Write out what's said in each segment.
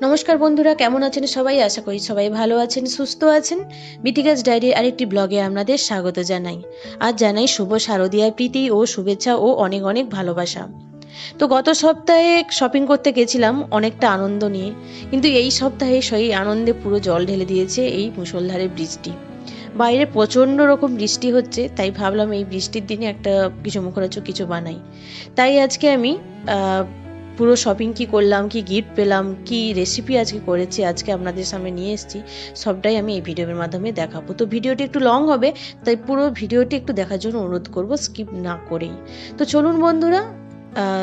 নমস্কার বন্ধুরা, কেমন আছেন সবাই? আশা করি সবাই ভালো আছেন, সুস্থ আছেন। বিটিগাছ ডায়েরির আরেকটি ব্লগে আপনাদের স্বাগত জানাই। আজ জানাই শুভ শারদীয়ার প্রীতি ও শুভেচ্ছা ও অনেক অনেক ভালোবাসা। তো গত সপ্তাহে শপিং করতে গেছিলাম অনেকটা আনন্দ নিয়ে, কিন্তু এই সপ্তাহে সেই আনন্দে পুরো জল ঢেলে দিয়েছে এই মুষলধারে বৃষ্টি। বাইরে প্রচণ্ড রকম বৃষ্টি হচ্ছে, তাই ভাবলাম এই বৃষ্টির দিনে একটা কিছু মুখরোচক কিছু বানাই। তাই আজকে আমি পুরো শপিং কি করলাম, কি গিফট পেলাম, কি রেসিপি আজকে করেছি, আজকে আপনাদের সামনে নিয়ে এসেছি, সবটাই আমি এই ভিডিওর মাধ্যমে দেখাবো। তো ভিডিওটি একটু লং হবে, তাই পুরো ভিডিওটি একটু দেখার জন্য অনুরোধ করব স্কিপ না করেই। তো চলুন বন্ধুরা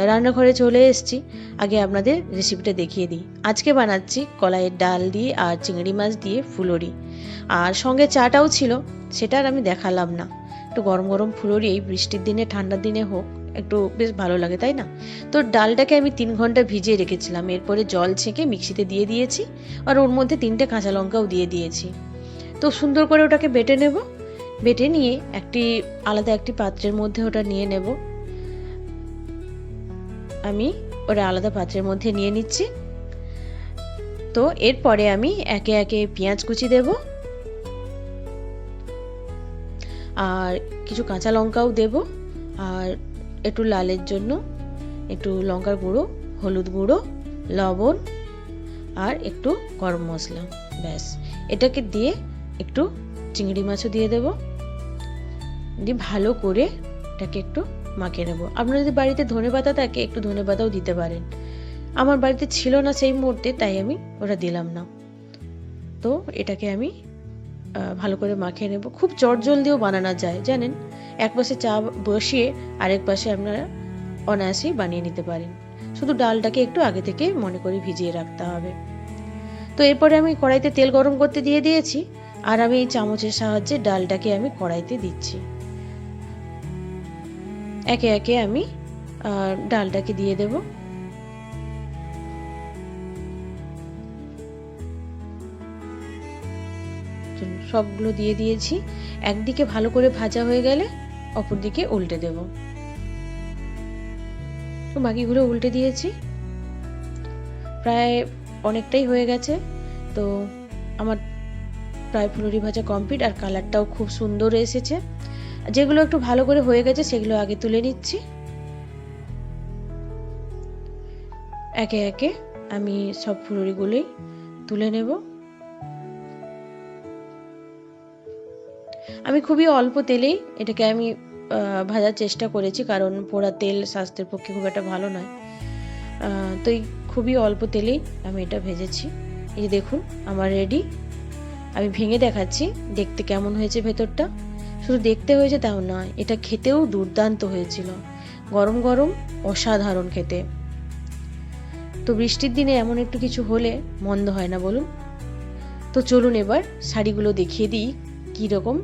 রান্নাঘরে চলে এসেছি। আগে আপনাদের রেসিপিটা দেখিয়ে দিই। আজকে বানাচ্ছি কলাইয়ের ডাল দিয়ে আর চিংড়ি মাছ দিয়ে ফুলরি। আর সঙ্গে চাটাও ছিল, সেটা আর আমি দেখালাম না। একটু গরম গরম ফুলরি, এই বৃষ্টির দিনে, ঠান্ডার দিনে হোক। একটু বেশ ভালো লাগে, তাই না? তো ডালটাকে আমি তিন ঘণ্টা ভিজিয়ে রেখেছিলাম। এরপরে জল ছেঁকে মিক্সিতে দিয়ে দিয়েছি আর ওর মধ্যে তিনটে কাঁচা লঙ্কাও দিয়ে দিয়েছি। তো সুন্দর করে ওটাকে বেটে নেব। বেটে নিয়ে একটি, আলাদা একটি পাত্রের মধ্যে ওটা নিয়ে নেব। আমি ওটা আলাদা পাত্রের মধ্যে নিয়ে নিচ্ছি। তো এরপরে আমি একে একে পেঁয়াজ কুচি দেব। আর কিছু কাঁচা লঙ্কাও দেব। আর একটু লালের জন্য, একটু লঙ্কার গুঁড়ো, হলুদ গুঁড়ো, লবণ আর একটু গরম মশলা, ব্যাস। এটাকে দিয়ে একটু চিংড়ি মাছও দিয়ে দেব। দিয়ে ভালো করে এটাকে একটু মাখিয়ে নেব। আপনার যদি বাড়িতে ধনে পাতা থাকে, একটু ধনে পাতাও দিতে পারেন। আমার বাড়িতে ছিল না সেই মুহূর্তে, তাই আমি ওটা দিলাম না। তো এটাকে আমি ভালো করে মাখিয়ে নেব। খুব চটজলদিও বানানো যায়, জানেন? এক পাশে চা বসিয়ে আরেক পাশে আপনারা অনায়াসেই বানিয়ে নিতে পারেন। শুধু ডালটাকে একটু আগে থেকে মনে করে ভিজিয়ে রাখতে হবে। তো এরপরে আমি কড়াইতে তেল গরম করতে দিয়ে দিয়েছি, আর আমি এই চামচের সাহায্যে ডালটাকে আমি কড়াইতে দিচ্ছি। একে একে আমি ডালটাকে দিয়ে দেব। চলুন, সবগুলো দিয়ে দিয়েছি। একদিকে ভালো করে ভাজা হয়ে গেলে অপর দিকে উল্টে দেব। তো বাকিগুলো উল্টে দিয়েছি। প্রায় অনেকটাই হয়ে গেছে। তো আমার প্রায় ফুলুরি ভাজা কমপ্লিট আর কালারটাও খুব সুন্দর এসেছে। যেগুলো একটু ভালো করে হয়ে গেছে সেগুলো আগে তুলে নিচ্ছি। একে একে আমি সব ফুলুরিগুলোই তুলে নেব। আমি খুবই অল্প তেলেই এটাকে আমি ভাজার চেষ্টা করেছি, কারণ পোড়া তেল স্বাস্থ্যের পক্ষে খুব একটা ভালো নয়। তো এই খুবই অল্প তেলেই আমি এটা ভেজেছি। এই দেখুন, আমার রেডি আমি ভেঙে দেখাচ্ছি, দেখতে কেমন হয়েছে ভেতরটা। শুধু দেখতে হয়েছে তাও নয়, এটা খেতেও দুর্দান্ত হয়েছিল। গরম গরম, অসাধারণ খেতে। তো বৃষ্টির দিনে এমন একটু কিছু হলে মন্দ হয় না বলুন? তো চলুন এবার শাড়িগুলো দেখিয়ে দিই কী রকম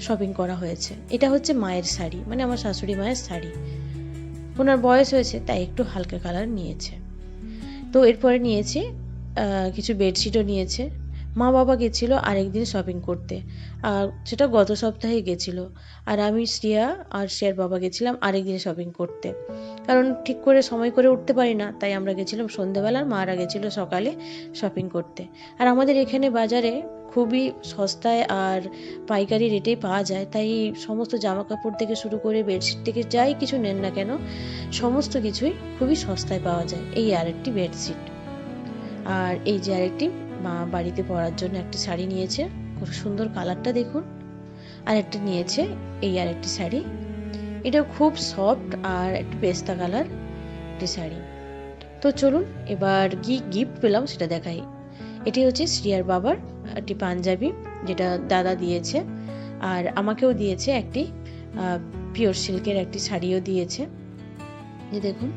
শপিং করা হয়েছে। এটা হচ্ছে মায়ের শাড়ি মানে আমার শাশুড়ি মায়ের শাড়ি। ওনার বয়স হয়েছে, তাই একটু হালকা কালার নিয়েছে। তো এরপরে নিয়েছে কিছু বেডশিটও নিয়েছে। মা বাবা গেছিল আরেকদিন শপিং করতে। আর সেটা গত সপ্তাহে গেছিল। আর আমি শ্রিয়া আর শ্রেয়ার বাবা গেছিলাম আরেকদিন শপিং করতে। কারণ ঠিক করে সময় করে উঠতে পারি না, তাই আমরা গেছিলাম সন্ধেবেলা আর মারা গেছিল সকালে শপিং করতে। আর আমাদের এখানে বাজারে খুবই সস্তায় আর পাইকারি রেটেই পাওয়া যায়। তাই সমস্ত জামা কাপড় থেকে শুরু করে বেডশিট থেকে যাই কিছু নেন না কেন, সমস্ত কিছুই খুবই সস্তায় পাওয়া যায়। এই আরেকটি বেডশিট আর এই যে আরেকটি মা বাড়িতে পরার জন্য একটি শাড়ি নিয়েছে, খুব সুন্দর কালারটা দেখুন। আর একটা নিয়েছে এই আর একটি শাড়ি। এটা খুব সফট আর একটু পেস্তা কালার একটি শাড়ি। তো চলুন এবার কি গিফট পেলাম সেটা দেখাই। এটি হচ্ছে শ্রিয়ার বাবার একটি পাঞ্জাবি যেটা দাদা দিয়েছে আর আমাকেও দিয়েছে একটি পিওর সিল্কের একটি শাড়িও দিয়েছে। যে দেখুন,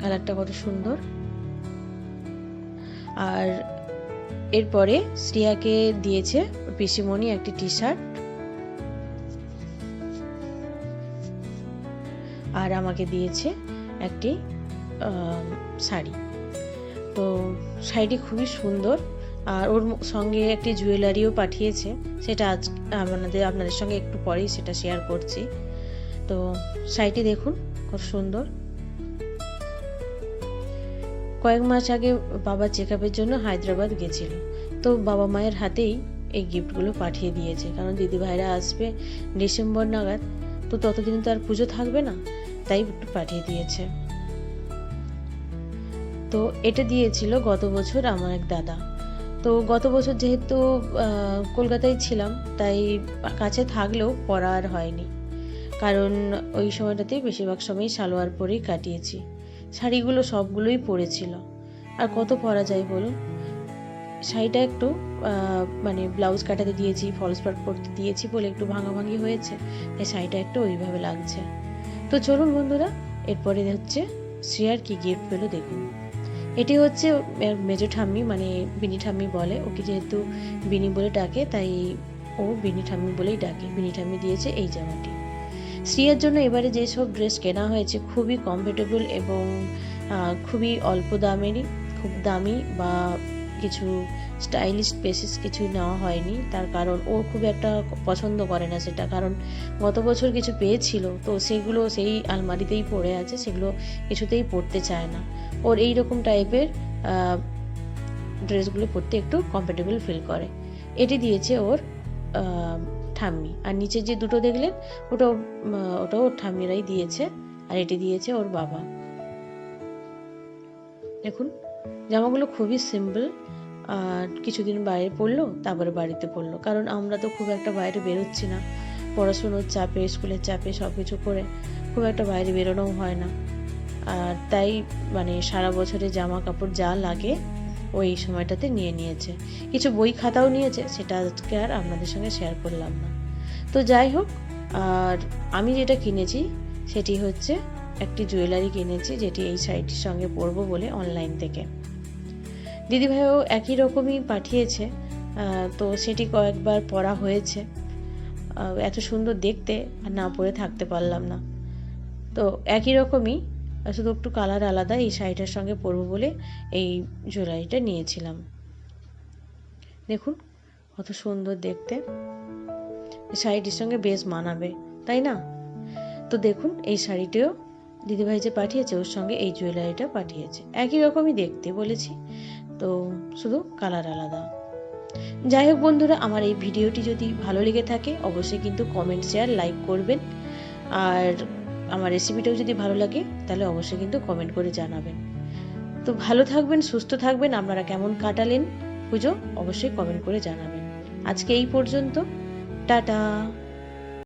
কালারটা কত সুন্দর। আর এরপরে শ্রিয়াকে দিয়েছে পিসিমণি একটি টি শার্ট আর আমাকে দিয়েছে একটি শাড়ি। তো শাড়িটি খুবই সুন্দর। আর ওর সঙ্গে একটি জুয়েলারিও পাঠিয়েছে। সেটা আজ আপনাদের আপনাদের সঙ্গে একটু পরেই সেটা শেয়ার করছি। তো শাড়িটি দেখুন, খুব সুন্দর। কয়েক মাস আগে বাবা চেক আপের জন্য হায়দ্রাবাদ গেছিল। তো বাবা মায়ের হাতেই এই গিফটগুলো পাঠিয়ে দিয়েছে। কারণ দিদি ভাইরা আসবে ডিসেম্বর নাগাদ, তো ততদিন তো আর পুজো থাকবে না, তাই একটু পাঠিয়ে দিয়েছে। তো এটা দিয়েছিল গত বছর আমার এক দাদা। তো গত বছর যেহেতু কলকাতায় ছিলাম, তাই কাছে থাকলেও পড়া আর হয়নি। কারণ ওই সময়টাতে বেশিরভাগ সময়ই সালোয়ার পরেই কাটিয়েছি। শাড়িগুলো সবগুলোই পরেছিল আর কত পরা যায় বলুন? শাড়িটা একটু মানে ব্লাউজ কাটাতে দিয়েছি, ফলস পাট পরতে দিয়েছি বলে একটু ভাঙাভাঙি হয়েছে, তাই শাড়িটা একটু ওইভাবে লাগছে। তো চলুন বন্ধুরা, এরপরে হচ্ছে শ্রেয়ার কি গিফট পেল দেখুন। এটি হচ্ছে মেজো ঠাম্মি মানে বিনি ঠাম্মি বলে। ওকে যেহেতু বিনি বলে ডাকে, তাই ও বিনি ঠাম্মি বলেই ডাকে। বিনি ঠাম্মি দিয়েছে এই জামাটি। শ্রিয়ার জন্য এবারে যেসব ড্রেস কেনা হয়েছে, খুবই কমফোর্টেবল এবং খুবই অল্প দামেরই, খুব দামি বা কিছু স্টাইলিশ বেসিস কিছু নেওয়া হয়নি। তার কারণ ও খুব একটা পছন্দ করে না সেটা। কারণ গত বছর কিছু পেয়েছিল, তো সেগুলো সেই আলমারিতেই পড়ে আছে, সেগুলো কিছুতেই পরতে চায় না। ওর এই রকম টাইপের ড্রেসগুলো পরতে একটু কমফোর্টেবল ফিল করে। এটি দিয়েছে ওর ঠাম্মি। আর নিচে যে দুটো দেখলেন, ওটা, ওটাও ওর ঠাম্মিরাই দিয়েছে। আর এটি দিয়েছে ওর বাবা। দেখুন। জামাগুলো খুবই সিম্পল আর কিছুদিন বাইরে পড়ল, তারপরে বাড়িতে পড়ল। কারণ আমরা তো খুব একটা বাইরে বেরোচ্ছি না। পড়াশুনোর চাপে, স্কুলের চাপে সব কিছু করে খুব একটা বাইরে বেরোনোও হয় না। আর তাই মানে সারা বছরে জামা কাপড় যা লাগে, ওই সময়টাতে নিয়ে নিয়েছে। কিছু বই খাতাও নিয়েছে, সেটা আজকে আর আপনাদের সঙ্গে শেয়ার করলাম না। তো যাই হোক, আর আমি যেটা কিনেছি, সেটি হচ্ছে একটি জুয়েলারি কিনেছি, যেটি এই শাড়িটির সঙ্গে পরবো বলে অনলাইন থেকে। দিদিভাইও একই রকমই পাঠিয়েছে তো সেটি কয়েকবার পরা হয়েছে। এত সুন্দর দেখতে, আর না পরে থাকতে পারলাম না। তো একই রকমই শুধু একটু কালার আলাদা, এই শাড়িটার সঙ্গে পরবো বলে এই জুয়েলারিটা নিয়েছিলাম। দেখুন, কত সুন্দর দেখতে। শাড়িটির সঙ্গে বেশ মানাবে, তাই না? তো দেখুন, এই শাড়িটিও দিদিভাই যে পাঠিয়েছে, ওর সঙ্গে এই জুয়েলারিটা পাঠিয়েছে। একই রকমই দেখতে বলেছি। তো শুধু কালার আলাদা। যাই হোক বন্ধুরা, আমার এই ভিডিওটি যদি ভালো লেগে থাকে, অবশ্যই কিন্তু কমেন্ট শেয়ার লাইক করবেন। আর আমার রেসিপিটাও যদি ভালো লাগে, তাহলে অবশ্যই কিন্তু কমেন্ট করে জানাবেন। তো ভালো থাকবেন, সুস্থ থাকবেন, আপনারা কেমন কাটালেন পুজো, অবশ্যই কমেন্ট করে জানাবেন। আজকে এই পর্যন্ত, টাটা।